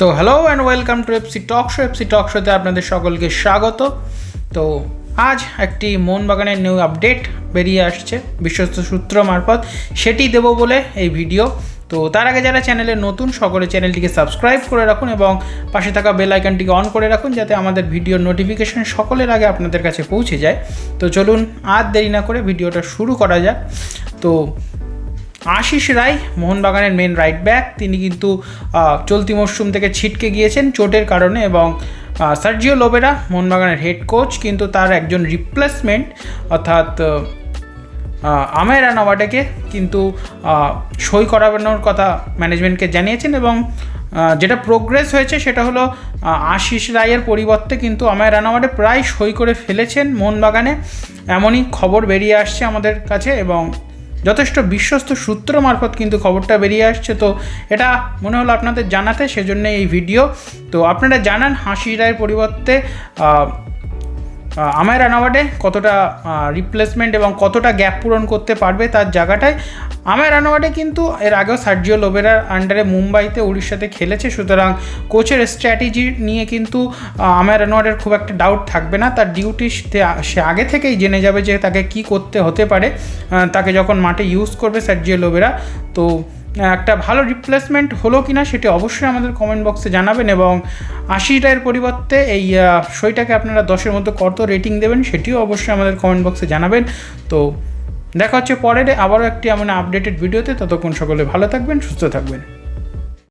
তো hello and welcome to FC talk show FC talk শোতে আপনাদের সকলকে স্বাগত। তো আজ একটি মোহনবাগানের নিউ আপডেট বেরিয়ে আসছে, বিশ্বস্ত সূত্র মারফত। সেটি দেবো বলে এই ভিডিও তো তার আগে যারা চ্যানেলে নতুন, সকলে চ্যানেলটিকে সাবস্ক্রাইব করে রাখুন এবং পাশে থাকা বেল আইকনটিকে অন করে রাখুন যাতে আমাদের ভিডিওর নোটিফিকেশন সকলের আগে আপনাদের কাছে পৌঁছে যায়। তো চলুন, আর দেরি না করে ভিডিওটা শুরু করা যাক। তো আশিস রায়, মোহনবাগানের মেন রাইট ব্যাক তিনি কিন্তু চলতি মরশুম থেকে ছিটকে গিয়েছেন চোটের কারণে এবং সার্জিও লোবেরা, মোহনবাগানের হেড কোচ কিন্তু তার একজন রিপ্লেসমেন্ট অর্থাৎ আমের রানাওয়াটাকে কিন্তু সই করানোর কথা ম্যানেজমেন্টকে জানিয়েছেন এবং যেটা প্রোগ্রেস হয়েছে সেটা হলো আশিস রায়ের পরিবর্তে কিন্তু আমায় রানাওয়াটে প্রায় সই করে ফেলেছেন মোহনবাগানে। এমনই খবর বেরিয়ে আসছে আমাদের কাছে এবং যথেষ্ট বিশ্বস্ত সূত্র মারফত কিন্তু খবরটা বেরিয়ে আসছে। তো এটা মনে হলো আপনাদের জানাতে, সেজন্য এই ভিডিও। তো আপনারা জানান হাসি রায়ের পরিবর্তে আমায় রানাওয়াটে কতটা রিপ্লেসমেন্ট এবং কতটা গ্যাপ পূরণ করতে পারবে তার জায়গাটায়। আমায় রানাওয়াটে কিন্তু এর আগেও সার্জিও লোবেরার আন্ডারে মুম্বাইতে উড়িষ্যাতে খেলেছে, সুতরাং কোচের স্ট্র্যাটেজি নিয়ে কিন্তু আমায় রানাওয়াটের খুব একটা ডাউট থাকবে না। তার ডিউটি সে আগে থেকেই জেনে যাবে যে তাকে কি করতে হতে পারে। তাকে যখন মাঠে ইউজ করবে সার্জিও লোবেরা তো একটা ভালো রিপ্লেসমেন্ট হলো কি না সেটি অবশ্যই আমাদের কমেন্ট বক্সে জানাবেন এবং আশিটার পরিবর্তে এই সইটাকে আপনারা দশের মধ্যে কত রেটিং দেবেন সেটিও অবশ্যই আমাদের কমেন্ট বক্সে জানাবেন। তো দেখা হচ্ছে পরের আবারও একটি এমন আপডেটেড ভিডিওতে ততক্ষণ সকলে ভালো থাকবেন, সুস্থ থাকবেন।